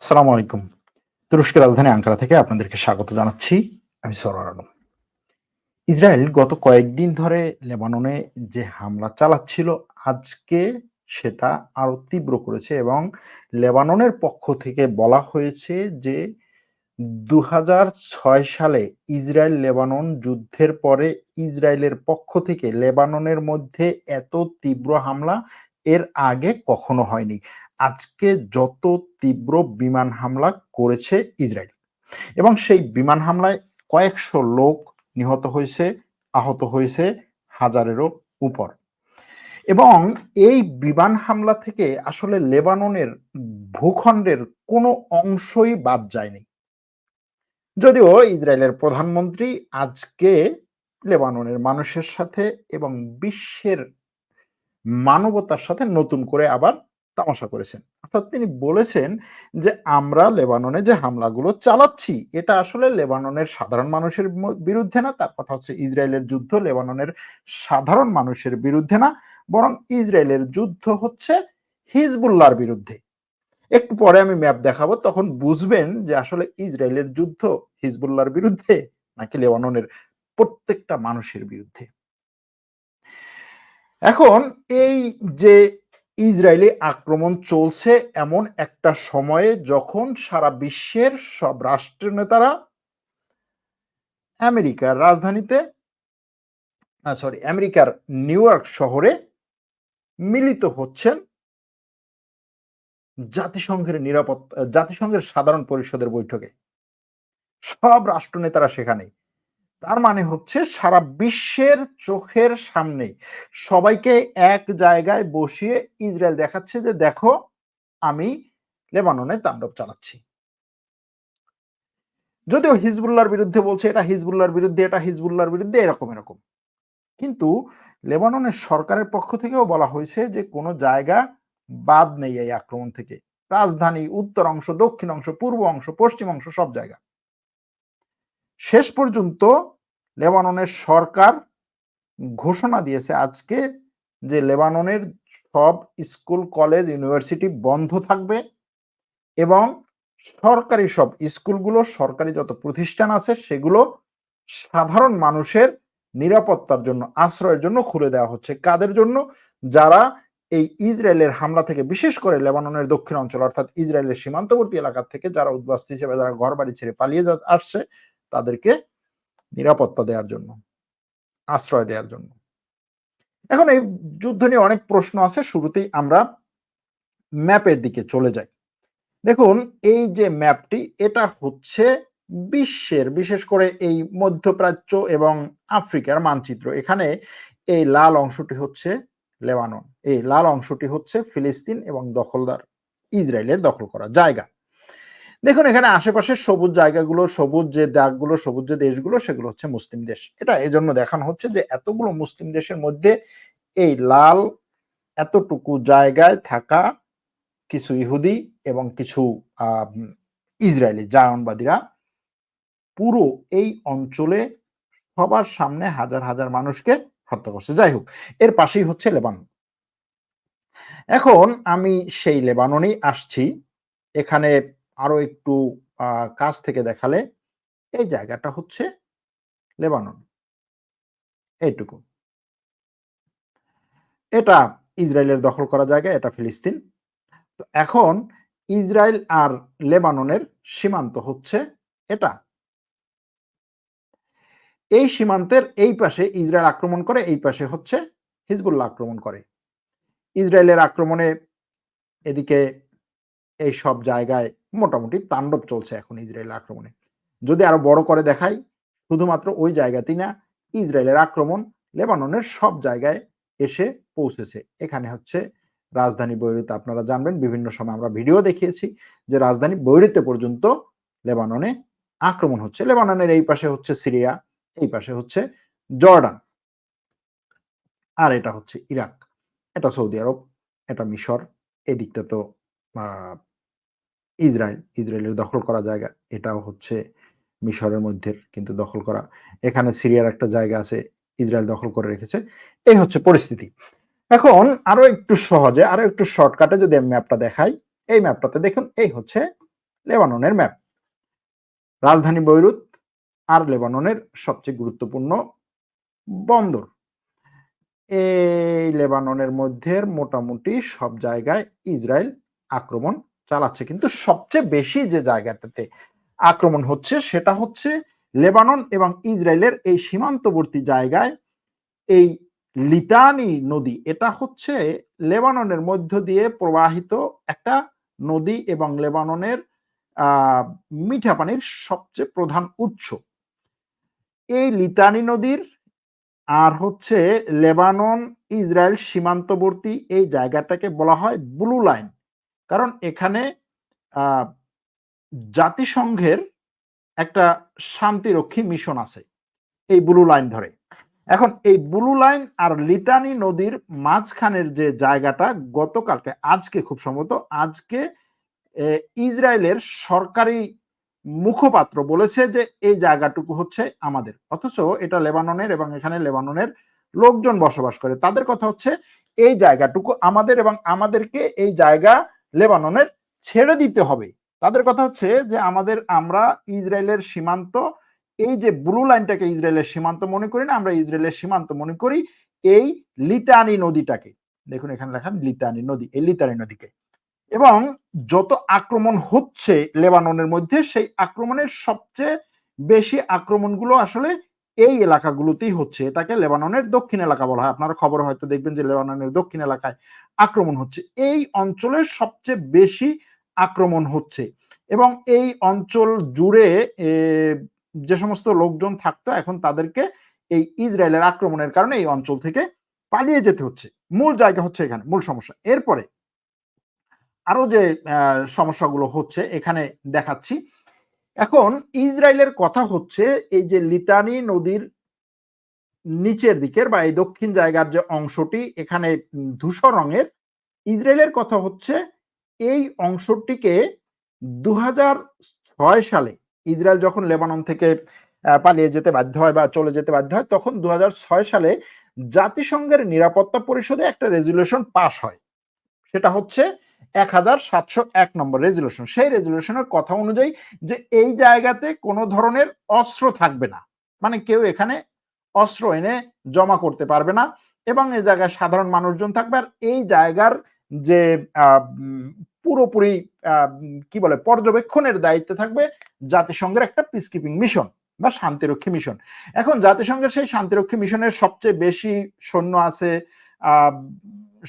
আসসালামু আলাইকুম। তুরস্কের রাজধানী আঙ্কারা থেকে আপনাদেরকে স্বাগত জানাচ্ছি। আমি সরার আলম। ইসরায়েল গত কয়েকদিন ধরে লেবাননে যে হামলা চালাচ্ছিল, আজকে সেটা আরও তীব্র করেছে এবং লেবাননের পক্ষ থেকে বলা হয়েছে যে দু হাজার ছয় সালে ইসরায়েল লেবানন যুদ্ধের পরে ইসরায়েলের পক্ষ থেকে লেবাননের মধ্যে এত তীব্র হামলা এর আগে কখনো হয়নি। আজকে যত তীব্র বিমান হামলা করেছে ইসরায়েল, এবং সেই বিমান হামলায় কয়েকশো লোক নিহত হয়েছে, আহত হয়েছে হাজারেরও উপর। এবং এই বিমান হামলা থেকে আসলে লেবাননের ভূখণ্ডের কোনো অংশই বাদ যায়নি। যদিও ইসরায়েলের প্রধানমন্ত্রী আজকে লেবাননের মানুষের সাথে এবং বিশ্বের মানবতার সাথে নতুন করে আবার তামাশা করেছেন। অর্থাৎ তিনি বলেছেন যে, আমরা লেবাননে যে হামলাগুলো চালাচ্ছি, এটা আসলে লেবাননের সাধারণ মানুষের বিরুদ্ধে না, তার কথা হচ্ছে ইসরায়েলের যুদ্ধ লেবাননের সাধারণ মানুষের বিরুদ্ধে না, বরং ইসরায়েলের যুদ্ধ হচ্ছে হিজবুল্লাহর বিরুদ্ধে। একটু পরে আমি ম্যাপ দেখাবো, তখন বুঝবেন যে আসলে ইসরায়েলের যুদ্ধ হিজবুল্লাহর বিরুদ্ধে নাকি লেবাননের প্রত্যেকটা মানুষের বিরুদ্ধে। এখন এই যে ইসরায়েলি আক্রমণ চলছে এমন একটা সময়ে যখন সারা বিশ্বের সব রাষ্ট্র নেতারা আমেরিকার রাজধানীতে সরি আমেরিকার নিউ ইয়র্ক শহরে মিলিত হচ্ছেন জাতিসংঘের নিরাপত্তা, জাতিসংঘের সাধারণ পরিষদের বৈঠকে। সব রাষ্ট্রনেতারা সেখানে তার মানে হচ্ছে সারা বিশ্বের চোখের সামনে সবাইকে এক জায়গায় বসিয়ে ইসরায়েল দেখাচ্ছে যে, দেখো, আমি লেবাননে তাণ্ডব চালাচ্ছি। যদিও হিজবুল্লার বিরুদ্ধে বলছে, এটা হিজবুল্লার বিরুদ্ধে, এটা হিজবুল্লার বিরুদ্ধে, এরকম এরকম। কিন্তু লেবাননের সরকারের পক্ষ থেকেও বলা হয়েছে যে, কোনো জায়গা বাদ নেই এই আক্রমণ থেকে। রাজধানী, উত্তর অংশ, দক্ষিণ অংশ, পূর্ব অংশ, পশ্চিম অংশ, সব জায়গা। শেষ পর্যন্ত লেবাননের সরকার ঘোষণা দিয়েছে আজকে যে লেবাননের সব স্কুল, কলেজ, ইউনিভার্সিটি বন্ধ থাকবে এবং সরকারি সব স্কুলগুলো, সরকারি যত প্রতিষ্ঠান আছে সেগুলো সাধারণ মানুষের নিরাপত্তার জন্য, আশ্রয়ের জন্য খুলে দেওয়া হচ্ছে। কাদের জন্য? যারা এই ইসরায়েলের হামলা থেকে, বিশেষ করে লেবাননের দক্ষিণ অঞ্চল, অর্থাৎ ইসরায়েলের সীমান্তবর্তী এলাকা থেকে যারা উদ্বাস্ত হিসেবে, যারা ঘর বাড়ি ছেড়ে পালিয়ে আসছে তাদেরকে নিরাপত্তা দেওয়ার জন্য, আশ্রয় দেওয়ার জন্য। এখন এই যুদ্ধ নিয়ে অনেক প্রশ্ন আছে, শুরুতেই আমরা ম্যাপের দিকে চলে যাই। দেখুন, এই যে ম্যাপটি, এটা হচ্ছে বিশ্বের, বিশেষ করে এই মধ্যপ্রাচ্য এবং আফ্রিকার মানচিত্র। এখানে এই লাল অংশটি হচ্ছে লেবানন, এই লাল অংশটি হচ্ছে ফিলিস্তিন এবং দখলদার, ইসরায়েলের দখল করা জায়গা। দেখুন, এখানে আশেপাশের সবুজ জায়গাগুলো, সবুজ যে দাগগুলো, সবুজ যে দেশগুলো, সেগুলো হচ্ছে মুসলিম দেশ। এটা এজন্য দেখানো হচ্ছে যে এতগুলো মুসলিম দেশের মধ্যে এই লাল এতটুকু জায়গায় থাকা কিছু ইহুদি এবং কিছু ইসরায়েলি জায়নবাদীরা পুরো এই অঞ্চলে সবার সামনে হাজার হাজার মানুষকে হত্যা করছে। যাই হোক, এর পাশেই হচ্ছে লেবানন। এখন আমি সেই লেবাননেই আসছি। এখানে আরও একটু কাছ থেকে দেখালে এই জায়গাটা হচ্ছে লেবানন। এইটুকু। এটা ইসরায়েলের দখল করা জায়গা, এটা ফিলিস্তিন। তো এখন ইসরায়েল আর লেবাননের সীমান্ত হচ্ছে এটা। এই সীমান্তের এই পাশে ইসরায়েল আক্রমণ করে, এই পাশে হচ্ছে হিজবুল্লাহ আক্রমণ করে। ইসরায়েলের আক্রমণে এদিকে এই সব জায়গায় মোটামুটি তাণ্ডব চলছে এখন ইসরায়েল আক্রমণে। যদি আরও বড় করে দেখাই, শুধুমাত্র ওই জায়গাতেই না, ইসরায়েলের আক্রমণ লেবাননের সব জায়গায় এসে পৌঁছেছে। এখানে হচ্ছে রাজধানী বৈরুতে। আপনারা জানবেন, বিভিন্ন সময় আমরা ভিডিও দেখিয়েছি যে রাজধানী বৈরুতে পর্যন্ত লেবাননে আক্রমণ হচ্ছে। লেবাননের এই পাশে হচ্ছে সিরিয়া, এই পাশে হচ্ছে জর্ডান আর এটা হচ্ছে ইরাক। এটা সৌদি আরব, এটা মিশর এই দিকটা তো ইসরায়েল ইসরায়েলের দখল করা জায়গা, এটাও হচ্ছে মিশরের মধ্যে কিন্তু দখল করা। এখানে সিরিয়ার একটা জায়গা আছে ইসরায়েল দখল করে রেখেছে। এই হচ্ছে পরিস্থিতি। এখন আরও একটু সহজে, আরও একটু শর্টকাটে যদি আমি ম্যাপটা দেখাই, এই ম্যাপটাতে দেখুন, এই হচ্ছে লেবাননের ম্যাপ। রাজধানী বৈরুত আর লেবাননের সবচেয়ে গুরুত্বপূর্ণ বন্দর। এই লেবাননের মধ্যে মোটামুটি সব জায়গায় ইসরায়েল আক্রমণ চালাচ্ছে। কিন্তু সবচেয়ে বেশি যে জায়গাটাতে আক্রমণ হচ্ছে সেটা হচ্ছে লেবানন এবং ইসরায়েলের এই সীমান্তবর্তী জায়গায় এই লিতানি নদী। এটা হচ্ছে লেবাননের মধ্য দিয়ে প্রবাহিত একটা নদী এবং লেবাননের মিঠা পানির সবচেয়ে প্রধান উৎস। এই লিতানি নদীর আর হচ্ছে লেবানন, ইসরায়েল সীমান্তবর্তী এই জায়গাটাকে বলা হয় ব্লু লাইন। কারণ এখানে জাতিসংঘের একটা শান্তিরক্ষী মিশন আছে, এই ব্লু লাইন ধরে। এখন এই ব্লু লাইন আর লিটানি নদীর মাঝখানের যে জায়গাটা গতকালকে, আজকে খুব সম্ভবত, আজকে ইসরায়েলের সরকারি মুখপাত্র বলেছে যে এই জায়গাটুকু হচ্ছে আমাদের। অথচ এটা লেবাননের এবং এখানে লেবাননের লোকজন বসবাস করে। তাদের কথা হচ্ছে, এই জায়গাটুকু আমাদের এবং আমাদেরকে এই জায়গা লেবাননের ছেড়ে দিতে হবে। তাদের কথা হচ্ছে যে, আমাদের, আমরা ইসরায়েলের সীমান্ত, এই যে ব্লু লাইনটাকে ইসরায়েলের সীমান্ত মনে করি না, আমরা ইসরায়েলের সীমান্ত মনে করি, এই লিতানি নদীটাকে। দেখুন এখানে লেখা লিতানি নদী, এই লিতানি নদীকে। এবং যত আক্রমণ হচ্ছে লেবাননের মধ্যে, সেই আক্রমণের সবচেয়ে বেশি আক্রমণগুলো আসলে এই এলাকাগুলোতেই হচ্ছে, এটাকে লেবাননের দক্ষিণ এলাকা বলা হয়। আপনারা খবর হয়তো দেখবেন যে লেবাননের দক্ষিণ এলাকায় আক্রমণ হচ্ছে। এই অঞ্চলের সবচেয়ে বেশি আক্রমণ হচ্ছে এবং এই অঞ্চল জুড়ে যে সমস্ত লোকজন থাকতো, এখন তাদেরকে এই ইসরায়েলের আক্রমণের কারণে এই অঞ্চল থেকে পালিয়ে যেতে হচ্ছে। মূল জায়গা হচ্ছে এখানে, মূল সমস্যা। এরপরে আরও যে সমস্যাগুলো হচ্ছে, এখানে দেখাচ্ছি। এখন ইসরায়েলের কথা হচ্ছে, এই যে লিতানি নদীর নিচের দিকের বা এই দক্ষিণ জায়গার যে অংশটি, এখানে ধূসর রঙের, ইসরায়েলের কথা হচ্ছে এই অংশটিকে দু হাজার ছয় সালে ইসরায়েল যখন লেবানন থেকে পালিয়ে যেতে বাধ্য হয় বা চলে যেতে বাধ্য হয়, তখন দু হাজার ছয় সালে জাতিসংঘের নিরাপত্তা পরিষদে একটা রেজুলেশন পাশ হয়। সেটা হচ্ছে এক হাজার সাতশো এক নম্বর রেজুলেশন সেই রেজুলেশনের কথা অনুযায়ী যে এই জায়গাতে কোনো ধরনের অস্ত্র থাকবে না। মানে কেউ এখানে অস্ত্র এনে জমা করতে পারবে না এবং এই জায়গায় সাধারণ মানুষজন থাকবে। আর এই জায়গার যে পুরোপুরি কি বলে, পর্যবেক্ষণের দায়িত্বে থাকবে জাতিসংঘের একটা পিসকিপিং মিশন বা শান্তিরক্ষী মিশন এখন জাতিসংঘের সেই শান্তিরক্ষী মিশনের সবচেয়ে বেশি সৈন্য আছে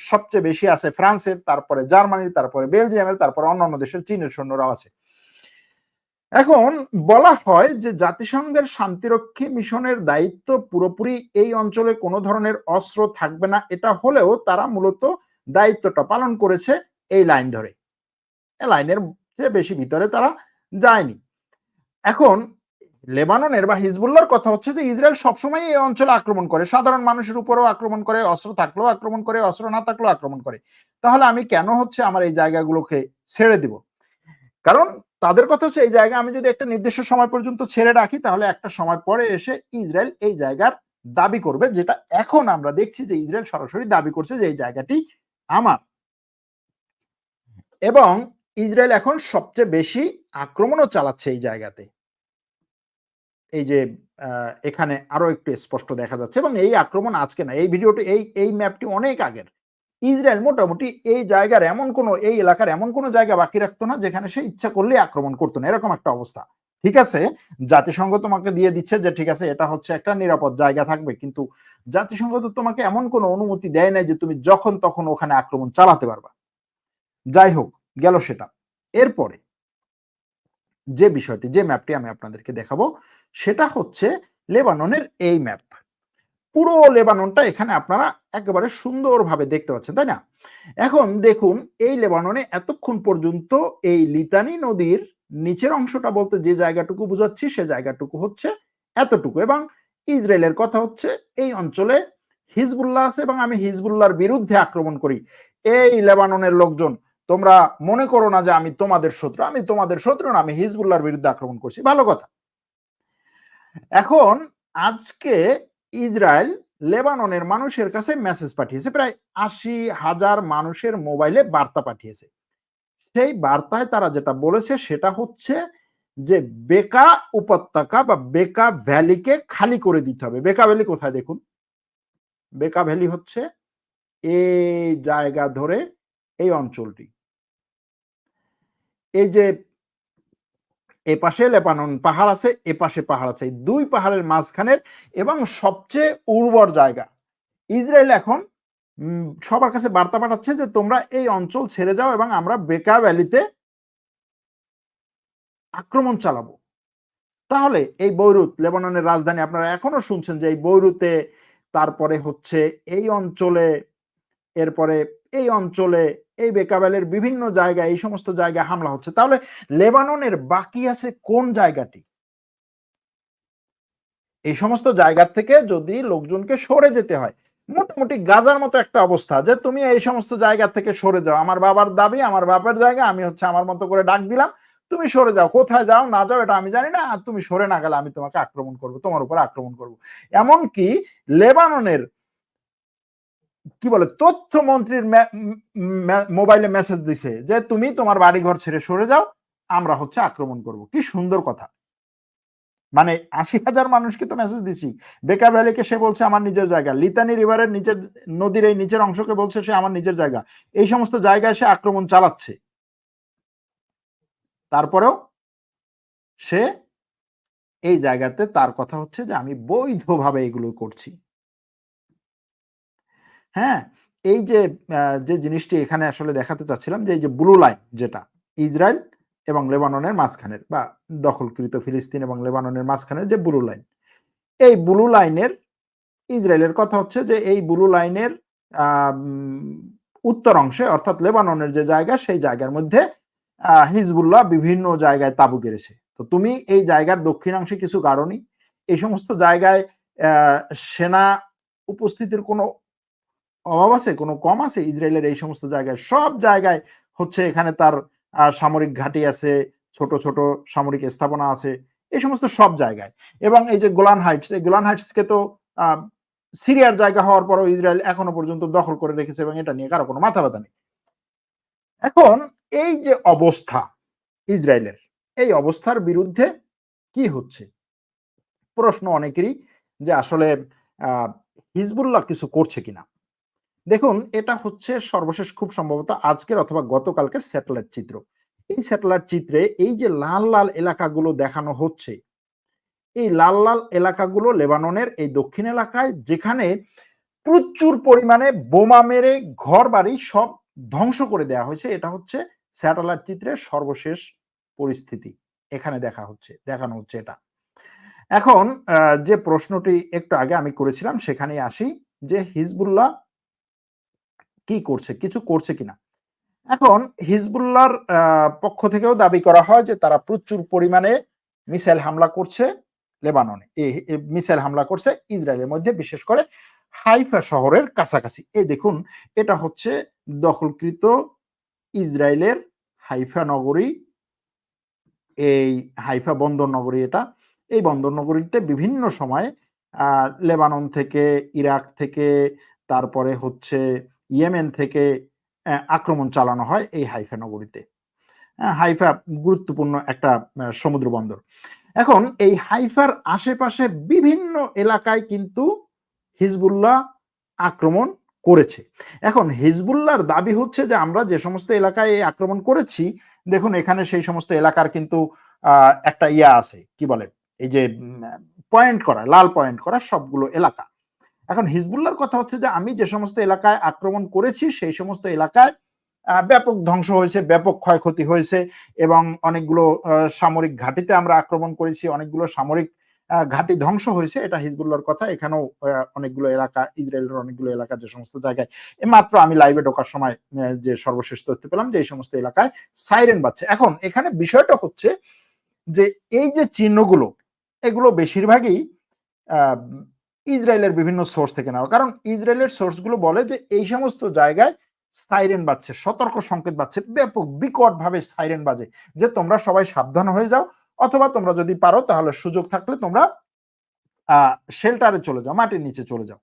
সবচেয়ে বেশি আছে ফ্রান্সের, তারপরে জার্মানির, তারপরে বেলজিয়ামের, তারপরে অন্যান্য দেশের চীনের সৈন্যরাও আছে। এখন বলা হয় যে জাতিসংঘের শান্তিরক্ষী মিশনের দায়িত্ব পুরোপুরি এই অঞ্চলে কোনো ধরনের অস্ত্র থাকবে না, এটা হলেও তারা মূলত দায়িত্বটা পালন করেছে এই লাইন ধরে। লাইনের চেয়ে বেশি ভিতরে তারা যায়নি। এখন লেবাননের বা হিজবুল্লার কথা হচ্ছে যে ইসরায়েল সবসময় এই অঞ্চলে আক্রমণ করে। সাধারণ মানুষের উপরেও আক্রমণ করে, অস্ত্র থাকলেও আক্রমণ করে, অস্ত্র না থাকলেও আক্রমণ করে। তাহলে আমি কেন হচ্ছে আমার এই জায়গাগুলোকে ছেড়ে দিব? কারণ তাদের কথা হচ্ছে এই জায়গা আমি যদি একটা নির্দিষ্ট সময় পর্যন্ত ছেড়ে রাখি, তাহলে একটা সময় পরে এসে ইসরায়েল এই জায়গার দাবি করবে, যেটা এখন আমরা দেখছি যে ইসরায়েল সরাসরি দাবি করছে যে এই জায়গাটি আমার। এবং ইসরায়েল এখন সবচেয়ে বেশি আক্রমণও চালাচ্ছে এই জায়গাতে। এই যে এখানে আরও একটু স্পষ্ট দেখা যাচ্ছে এবং এই আক্রমণ আজকে না, এই ভিডিওটি, এই এই ম্যাপটি অনেক আগের। ইসরায়েল মোটামুটি এই জায়গার এমন কোনো, এই এলাকার এমন কোনো জায়গা বাকি রাখতো না যেখানে সে ইচ্ছা করলে আক্রমণ করতো না, এরকম একটা অবস্থা। ঠিক আছে? জাতিসংঘ তোমাকে দিয়ে দিচ্ছে যে, ঠিক আছে, এটা হচ্ছে একটা নিরাপদ জায়গা থাকবে, কিন্তু জাতিসংঘ তো তোমাকে এমন কোনো অনুমতি দেয় নাই যে, তুমি যখন তখন ওখানে আক্রমণ চালাতে পারবা। যাই হোক, গেল সেটা। এরপরে যে বিষয়টি, যে ম্যাপটি আমি আপনাদেরকে দেখাবো, সেটা হচ্ছে লেবাননের এই ম্যাপ পুরো লেবাননটা এখানে আপনারা একেবারে সুন্দরভাবে দেখতে পাচ্ছেন, তাই না? এখন দেখুন, এই লেবাননে এতক্ষণ পর্যন্ত এই লিতানি নদীর নিচের অংশটা বলতে যে জায়গাটুকু বুঝাচ্ছি, সে জায়গাটুকু হচ্ছে এতটুকু এবং ইসরায়েলের কথা হচ্ছে এই অঞ্চলে হিজবুল্লাহ আছে এবং আমি হিজবুল্লাহর বিরুদ্ধে আক্রমণ করি। এই লেবাননের লোকজন তোমরা মনে করো না যে আমি তোমাদের শত্রু, আমি তোমাদের শত্রু না, আমি হিজবুল্লাহর বিরুদ্ধে আক্রমণ করছি। ভালো কথা। এখন আজকে ইসরায়েল লেবাননের মানুষের কাছে মেসেজ পাঠিয়েছে, প্রায় আশি হাজার মানুষের মোবাইলে বার্তা পাঠিয়েছে। সেই বার্তায় তারা যেটা বলেছে সেটা হচ্ছে যে বেকা উপত্যকা বা বেকা ভ্যালিকে খালি করে দিতে হবে। বেকা ভ্যালি কোথায় দেখুন? বেকা ভ্যালি হচ্ছে এই জায়গা ধরে এই অঞ্চলটি। এই যে এ পাশে লেবানন পাহাড় আছে, এ পাশে পাহাড় আছে। দুই পাহাড়ের মাঝখানের এবং সবচেয়ে উর্বর জায়গা। ইসরায়েল এখন সবার কাছে বার্তা পাঠাচ্ছে যে তোমরা এই অঞ্চল ছেড়ে যাও এবং আমরা বেকা ভ্যালিতে আক্রমণ চালাবো। তাহলে এই বৈরুত, লেবাননের রাজধানী, আপনারা এখনও শুনছেন যে এই বৈরুতে তারপরে হচ্ছে এই অঞ্চলে এরপরে এই অঞ্চলে, এই বেকাবেলের বিভিন্ন জায়গায়, এই সমস্ত জায়গায় হামলা হচ্ছে। তাহলে লেবাননের বাকি আছে কোন জায়গাটি? এই সমস্ত জায়গা থেকে যদি লোকজনকে সরে যেতে হয়, মোটামুটি গাজার মতো একটা অবস্থা যে তুমি এই সমস্ত জায়গা থেকে সরে যাও। আমার বাবার দাবি, আমার বাবার জায়গা, আমি হচ্ছে আমার মতো করে ডাক দিলাম, তুমি সরে যাও। কোথায় যাও, না যাও, এটা আমি জানি না, আর তুমি সরে না গেলে আমি তোমাকে আক্রমণ করব, তোমার উপর আক্রমণ করব। এমনকি লেবাননের কি বলে, তথ্যমন্ত্রীর মোবাইলে মেসেজ দিছে যে তুমি তোমার বাড়ি ঘর ছেড়ে সরে যাও, আমরা হচ্ছে আক্রমণ করব। কি সুন্দর কথা। মানে আশি হাজার মানুষকে তো মেসেজ দিছি। বেকা ভ্যালিকে সে বলছে আমার নিজের জায়গা। লিতানি রিভারের নিচের নদীর এই নিচের অংশকে বলছে সে আমার নিজের জায়গা। এই সমস্ত জায়গায় সে আক্রমণ চালাচ্ছে। তারপরেও সে এই জায়গাতে তার কথা হচ্ছে যে আমি বৈধভাবে এগুলো করছি। হ্যাঁ? এই যে যে জিনিসটি এখানে আসলে দেখাতে চাচ্ছিলাম যে, এই যে ব্লু লাইন যেটা, ইসরায়েল এবং লেবাননের মাঝখানের বা দখলকৃত ফিলিস্তিন এবং লেবাননের মাঝখানের যে ব্লু লাইন, এই ব্লু লাইনের ইসরায়েলের কথা হচ্ছে যে, এই ব্লু লাইনের উত্তর অংশে অর্থাৎ লেবাননের যে জায়গা, সেই জায়গার মধ্যে হিজবুল্লাহ বিভিন্ন জায়গায় তাবু গেড়েছে। তো তুমি এই জায়গার দক্ষিণাংশে কিছু গাড়নি, এই সমস্ত জায়গায় সেনা উপস্থিতির কোনো অভাব আছে, কোনো কম আছে? ইসরায়েলের এই সমস্ত জায়গায়, সব জায়গায় হচ্ছে এখানে তার সামরিক ঘাঁটি আছে, ছোট ছোট সামরিক স্থাপনা আছে, এই সমস্ত সব জায়গায়। এবং এই যে গোলান হাইটস, এই গোলান হাইটসকে তো সিরিয়ার জায়গা হওয়ার পরও ইসরায়েল এখনও পর্যন্ত দখল করে রেখেছে এবং এটা নিয়ে কারও কোনো মাথা ব্যথা নেই। এখন এই যে অবস্থা ইসরায়েলের, এই অবস্থার বিরুদ্ধে কি হচ্ছে? প্রশ্ন অনেকেরই যে আসলে হিজবুল্লাহ কিছু করছে কিনা? দেখুন, এটা হচ্ছে সর্বশেষ খুব সম্ভবত আজকের অথবা গতকালকের স্যাটেলাইট চিত্র। এই স্যাটেলাইট চিত্রে এই যে লাল লাল এলাকাগুলো দেখানো হচ্ছে, এই লাল লাল এলাকাগুলো লেবাননের এই দক্ষিণ এলাকায়, যেখানে প্রচুর পরিমাণে বোমা মেরে ঘর বাড়ি সব ধ্বংস করে দেওয়া হয়েছে, এটা হচ্ছে স্যাটেলাইট চিত্রের সর্বশেষ পরিস্থিতি। এখানে দেখা হচ্ছে, দেখানো হচ্ছে এটা। এখন যে প্রশ্নটি একটু আগে আমি করেছিলাম, সেখানেই আসি যে হিজবুল্লাহ কি করছে, কিছু করছে কিনা। এখন হিজবুল্লাহর পক্ষ থেকেও দাবি করা হয় যে তারা প্রচুর পরিমাণে মিসাইল হামলা করছে লেবাননে। মিসাইল হামলা করছে ইসরায়েলের মধ্যে, বিশেষ করে হাইফা শহরের কাছাকাছি। এই দেখুন, এটা হচ্ছে দখলকৃত ইসরায়েলের হাইফা নগরী। এই হাইফা বন্দর নগরী এটা। এই বন্দর নগরীতে বিভিন্ন সময় লেবানন থেকে, ইরাক থেকে, তারপরে হচ্ছে ইয়েমেন থেকে আক্রমণ চালানো হয় এই হাইফা নগরীতে। হাইফা গুরুত্বপূর্ণ একটা সমুদ্র বন্দর। এখন এই হাইফার আশেপাশে বিভিন্ন এলাকায় কিন্তু হিজবুল্লাহ আক্রমণ করেছে। এখন হিজবুল্লাহর দাবি হচ্ছে যে আমরা যে সমস্ত এলাকায় এই আক্রমণ করেছি, দেখুন এখানে সেই সমস্ত এলাকার কিন্তু একটা ইয়া আছে, কি বলে? এই যে পয়েন্ট করা, লাল পয়েন্ট করা সবগুলো এলাকা। এখন হিজবুল্লাহর কথা হচ্ছে যে আমি যে সমস্ত এলাকায় আক্রমণ করেছি, সেই সমস্ত এলাকায় ব্যাপক ধ্বংস হয়েছে, ব্যাপক ক্ষয়ক্ষতি হয়েছে এবং অনেকগুলো সামরিক ঘাঁটিতে আমরা আক্রমণ করেছি, অনেকগুলো সামরিক ঘাঁটি ধ্বংস হয়েছে। এটা হিজবুল্লার কথা। এখানেও অনেকগুলো এলাকা, ইসরায়েলের অনেকগুলো এলাকা যে সমস্ত জায়গায় মাত্র আমি লাইভে ঢোকার সময় যে সর্বশেষ তথ্য পেলাম যে এই সমস্ত এলাকায় সাইরেন বাজছে। এখন এখানে বিষয়টা হচ্ছে যে এই যে চিহ্নগুলো, এগুলো বেশিরভাগই ইসরায়েলের বিভিন্ন সোর্স থেকে নেওয়া। কারণ ইসরায়েলের সোর্সগুলো বলে যে এই সমস্ত জায়গায় সাইরেন বাজছে, সতর্ক সংকেত বাজছে, ব্যাপক বিকট ভাবে সাইরেন বাজে। যে তোমরা সবাই সাবধান হয়ে যাও, অথবা তোমরা যদি পারো তাহলে সুযোগ থাকলে তোমরা শেল্টারে চলে যাও, মাটির নিচে চলে যাও।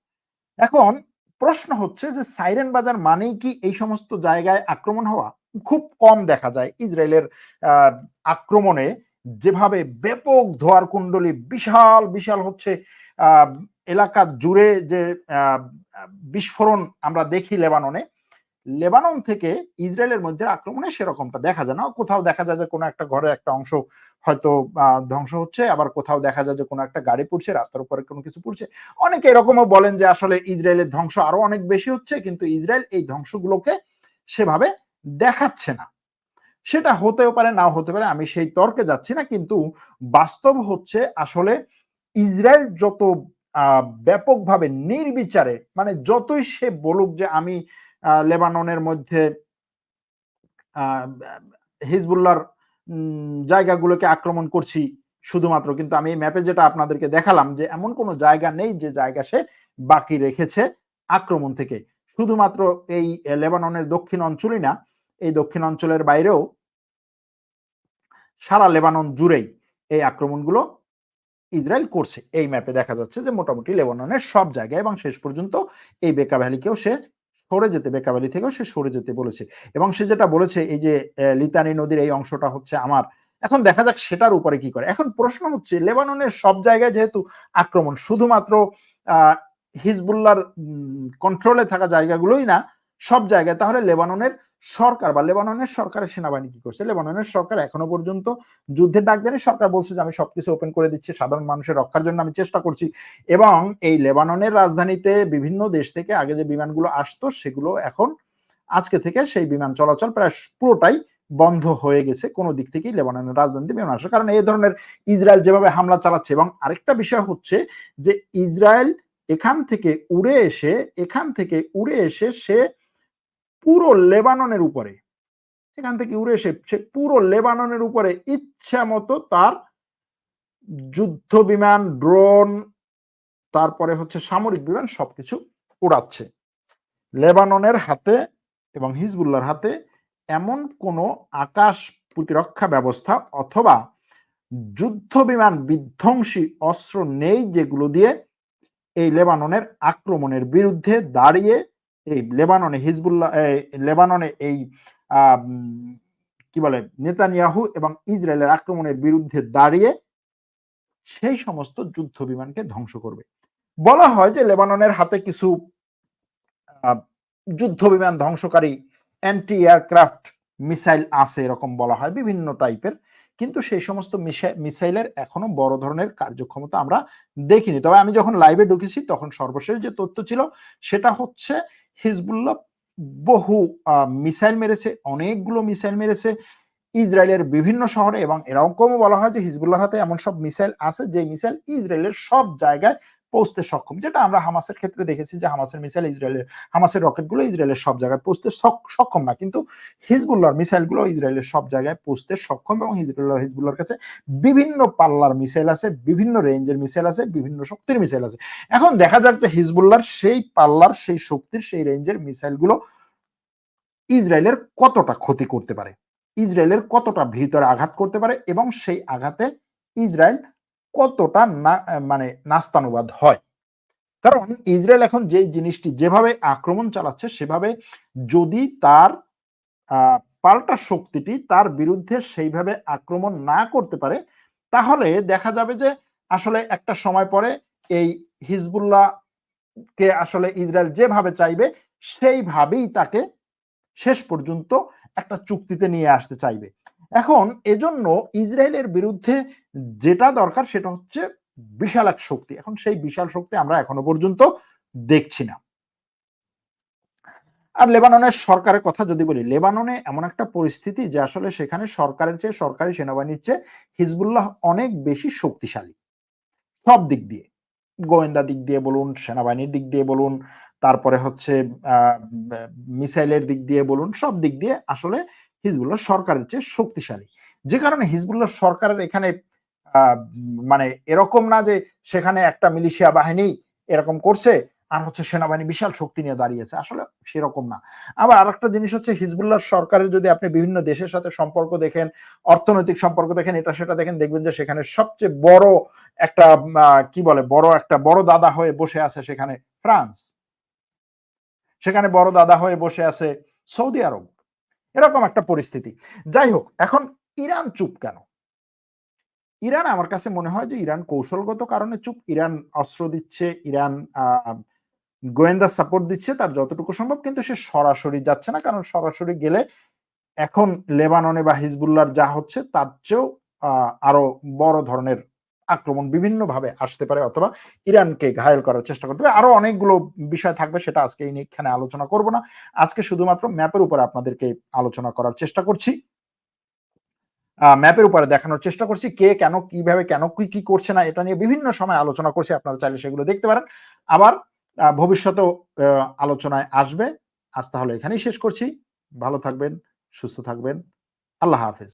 এখন প্রশ্ন হচ্ছে যে সাইরেন বাজার মানেই কি এই সমস্ত জায়গায় আক্রমণ হওয়া? খুব কম দেখা যায় ইসরায়েলের আক্রমণে। যেভাবে ব্যাপক ধোয়ার কুণ্ডলী বিশাল বিশাল হচ্ছে এলাকা জুড়ে যে বিস্ফোরণ আমরা দেখি লেবাননে, লেবানন থেকে ইসরায়েলের মধ্যে আক্রমণে সেরকমটা দেখা যায় না। কোথাও দেখা যায় যে কোনো একটা ঘরে একটা অংশ হয়তো ধ্বংস হচ্ছে, আবার কোথাও দেখা যায় যে কোনো একটা গাড়ি পড়ছে, রাস্তার উপরে কোনো কিছু পড়ছে। অনেকে এরকমও বলেন যে আসলে ইসরায়েলের ধ্বংস আরও অনেক বেশি হচ্ছে, কিন্তু ইসরায়েল এই ধ্বংসগুলোকে সেভাবে দেখাচ্ছে না। সেটা হতেও পারে, নাও হতে পারে, আমি সেই তর্কে যাচ্ছি না, কিন্তু বাস্তব হচ্ছে আসলে ইসরায়েল যত ব্যাপকভাবে নির্বিচারে মানে যতই সে বলুক যে আমি লেবাননের মধ্যে হিজবুল্লার জায়গাগুলোকে আক্রমণ করছি শুধুমাত্র, কিন্তু আমি এই ম্যাপে যেটা আপনাদেরকে দেখালাম যে এমন কোনো জায়গা নেই যে জায়গা সে বাকি রেখেছে আক্রমণ থেকে। শুধুমাত্র এই লেবাননের দক্ষিণ অঞ্চলই না, এই দক্ষিণ অঞ্চলের বাইরেও সারা লেবানন জুড়েই এই আক্রমণগুলো ইসরায়েল করছে এই ম্যাপে দেখা যাচ্ছে যে মোটামুটি লেবাননের সব জায়গায় এবং শেষ পর্যন্ত এই বেকা ভ্যালিকেও সে সরে যেতে, বেকা ভ্যালি থেকেও সে সরে যেতে বলেছে। এবং সে যেটা বলেছে, এই যে লিতানি নদীর এই অংশটা হচ্ছে আমার, এখন দেখা যাক সেটার উপরে কি করে। এখন প্রশ্ন হচ্ছে, লেবাননের সব জায়গায় যেহেতু আক্রমণ, শুধুমাত্র হিজবুল্লার কন্ট্রোলে থাকা জায়গাগুলোই না, সব জায়গায়, তাহলে লেবাননের সরকার বা লেবাননের সরকারের সেনাবাহিনী কি করছে? লেবাননের সরকার এখনও পর্যন্ত যুদ্ধের ডাক দেয়নি। সরকার বলছে যে, আমি সবকিছু ওপেন করে দিচ্ছি। সাধারণ মানুষের রক্ষার জন্য আমি চেষ্টা করছি। এবং এই লেবাননের রাজধানীতে বিভিন্ন দেশ থেকে আগে যে বিমানগুলো আসতো, সেগুলো এখন আজকে থেকে সেই বিমান চলাচল প্রায় পুরোটাই বন্ধ হয়ে গেছে। কোনো দিক থেকেই লেবাননের রাজধানীতে বিমান আসে কারণ এই ধরনের ইসরায়েল যেভাবে হামলা চালাচ্ছে এবং আরেকটা বিষয় হচ্ছে যে, ইসরায়েল এখান থেকে উড়ে এসে, এখান থেকে উড়ে এসে সে পুরো লেবাননের উপরে। সেখান থেকে উড়ে এসে সে পুরো লেবাননের উপরে ইচ্ছা মতো তার যুদ্ধ বিমান, ড্রোন, তারপরে হচ্ছে সামরিক বিমান সবকিছু উড়াচ্ছে। লেবাননের হাতে এবং হিজবুল্লার হাতে এমন কোনো আকাশ প্রতিরক্ষা ব্যবস্থা অথবা যুদ্ধ বিমান বিধ্বংসী অস্ত্র নেই যেগুলো দিয়ে এই লেবাননের আক্রমণের বিরুদ্ধে দাঁড়িয়ে এই লেবাননে হিজবুল্লাহ লেবাননে এই কি বলে, নেতানিয়াহু এবং ইসরায়েলের আক্রমণের বিরুদ্ধে দাঁড়িয়ে সেই সমস্ত যুদ্ধ বিমানকে ধ্বংস করবে। বলা হয় যে লেবাননের হাতে কিছু যুদ্ধ বিমান ধ্বংসকারী অ্যান্টি এয়ারক্রাফট মিসাইল আছে এরকম বলা হয়, বিভিন্ন টাইপের। কিন্তু সেই সমস্ত মিসাইলের এখনও বড় ধরনের কার্যক্ষমতা আমরা দেখিনি। তবে আমি যখন লাইভে ঢুকেছি তখন সর্বশেষ যে তথ্য ছিল সেটা হচ্ছে হিজবুল্লাহ বহু মিসাইল মেরেছে, অনেকগুলো মিসাইল মেরেছে ইসরায়েলের বিভিন্ন শহরে এবং এরকমও বলা হয় যে হিজবুল্লাহর হাতে এমন সব মিসাইল আছে যে মিসাইল ইসরায়েলের সব জায়গায় পৌঁছতে সক্ষম, যেটা আমরা হামাসের ক্ষেত্রে দেখেছি যে হামাসের মিসাইল ইসরায়েলের, হামাসের রকেটগুলো ইসরায়েলের সব জায়গায় পৌঁছতে সক্ষম না। কিন্তু হিজবুল্লাহর মিসাইলগুলো ইসরায়েলের সব জায়গায় পৌঁছতে সক্ষম এবং হিজবুল্লাহ হিজবুল্লাহর কাছে বিভিন্ন পাল্লার মিসাইল আছে, বিভিন্ন রেঞ্জের মিসাইল আছে, বিভিন্ন শক্তির মিসাইল আছে। এখন দেখা যাক যে হিজবুল্লাহর সেই পাল্লার, সেই শক্তির, সেই রেঞ্জের মিসাইলগুলো ইসরায়েলের কতটা ক্ষতি করতে পারে, ইসরায়েলের কতটা ভিতরে আঘাত করতে পারে এবং সেই আঘাতে ইসরায়েল কতটা না মানে নাস্তানুবাদ হয়। কারণ ইসরায়েল এখন যে জিনিসটি যেভাবে আক্রমণ চালাচ্ছে, সেভাবে যদি তার পাল্টা শক্তিটি তার বিরুদ্ধে সেইভাবে আক্রমণ না করতে পারে, তাহলে দেখা যাবে যে আসলে একটা সময় পরে এই হিজবুল্লাহ কে আসলে ইসরায়েল যেভাবে চাইবে, সেইভাবেই তাকে শেষ পর্যন্ত একটা চুক্তিতে নিয়ে আসতে চাইবে। এখন এজন্য ইসরায়েলের বিরুদ্ধে যেটা দরকার সেটা হচ্ছে বিশাল এক শক্তি। এখন সেই বিশাল শক্তি আমরা এখনও পর্যন্ত দেখছি না। আর লেবাননের সরকারের কথা যদি বলি, লেবাননে এমন একটা পরিস্থিতি যে আসলে সেখানে সরকারের চেয়ে সরকারি সেনাবাহিনীর চেয়ে হিজবুল্লাহ অনেক বেশি শক্তিশালী। সব দিক দিয়ে। গোয়েন্দা দিক দিয়ে বলুন, সেনাবাহিনীর দিক দিয়ে বলুন, তারপরে হচ্ছে মিসাইলের দিক দিয়ে বলুন, সব দিক দিয়ে আসলে হিজবুল্লাহ সরকারের চেয়ে শক্তিশালী। যে কারণে হিজবুল্লাহ সরকারের এখানে মানে এরকম না যে সেখানে একটা মিলিশিয়া বাহিনী এরকম করছে, আর হচ্ছে সেনাবাহিনী বিশাল শক্তি নিয়ে দাঁড়িয়েছে। আসলে সেরকম না। আবার আর একটা জিনিস হচ্ছে হিজবুল্লাহ সরকারের যদি আপনি বিভিন্ন দেশের সাথে সম্পর্ক দেখেন, অর্থনৈতিক সম্পর্ক দেখেন, এটা সেটা দেখেন, দেখবেন যে সেখানে সবচেয়ে বড় একটা কি বলে, বড় একটা, বড় দাদা হয়ে বসে আছে সেখানে ফ্রান্স। সেখানে বড় দাদা হয়ে বসে আছে সৌদি আরব। এরকম একটা পরিস্থিতি। যাই হোক, এখন ইরান চুপ কেন? ইরান আমার কাছে মনে হয় যে ইরান কৌশলগত কারণে চুপ। ইরান অস্ত্র দিচ্ছে, ইরান গোয়েন্দা সাপোর্ট দিচ্ছে, তার যতটুকু সম্ভব, কিন্তু সে সরাসরি যাচ্ছে না। কারণ সরাসরি গেলে এখন লেবাননে বা হিজবুল্লাহর যা হচ্ছে, তার চেয়েও আরও বড় ধরনের আক্রমণ বিভিন্ন ভাবে আসতে পারে অথবা ইরানকে ঘায়ল করার চেষ্টা করতে পারে। আরও অনেকগুলো বিষয় থাকবে, সেটা আজকে এই নিয়ে আলোচনা করব না। আজকে শুধুমাত্র ম্যাপের উপরে আপনাদেরকে আলোচনা করার চেষ্টা করছি। ম্যাপের উপরে দেখানোর চেষ্টা করছি, কে কেন, কীভাবে কেন, কি কি করছে না, এটা নিয়ে বিভিন্ন সময় আলোচনা করছি। আপনারা চাইলে সেগুলো দেখতে পারেন। আবার ভবিষ্যতেও আলোচনায় আসবে। আজ তাহলে এখানেই শেষ করছি। ভালো থাকবেন, সুস্থ থাকবেন। আল্লাহ হাফেজ।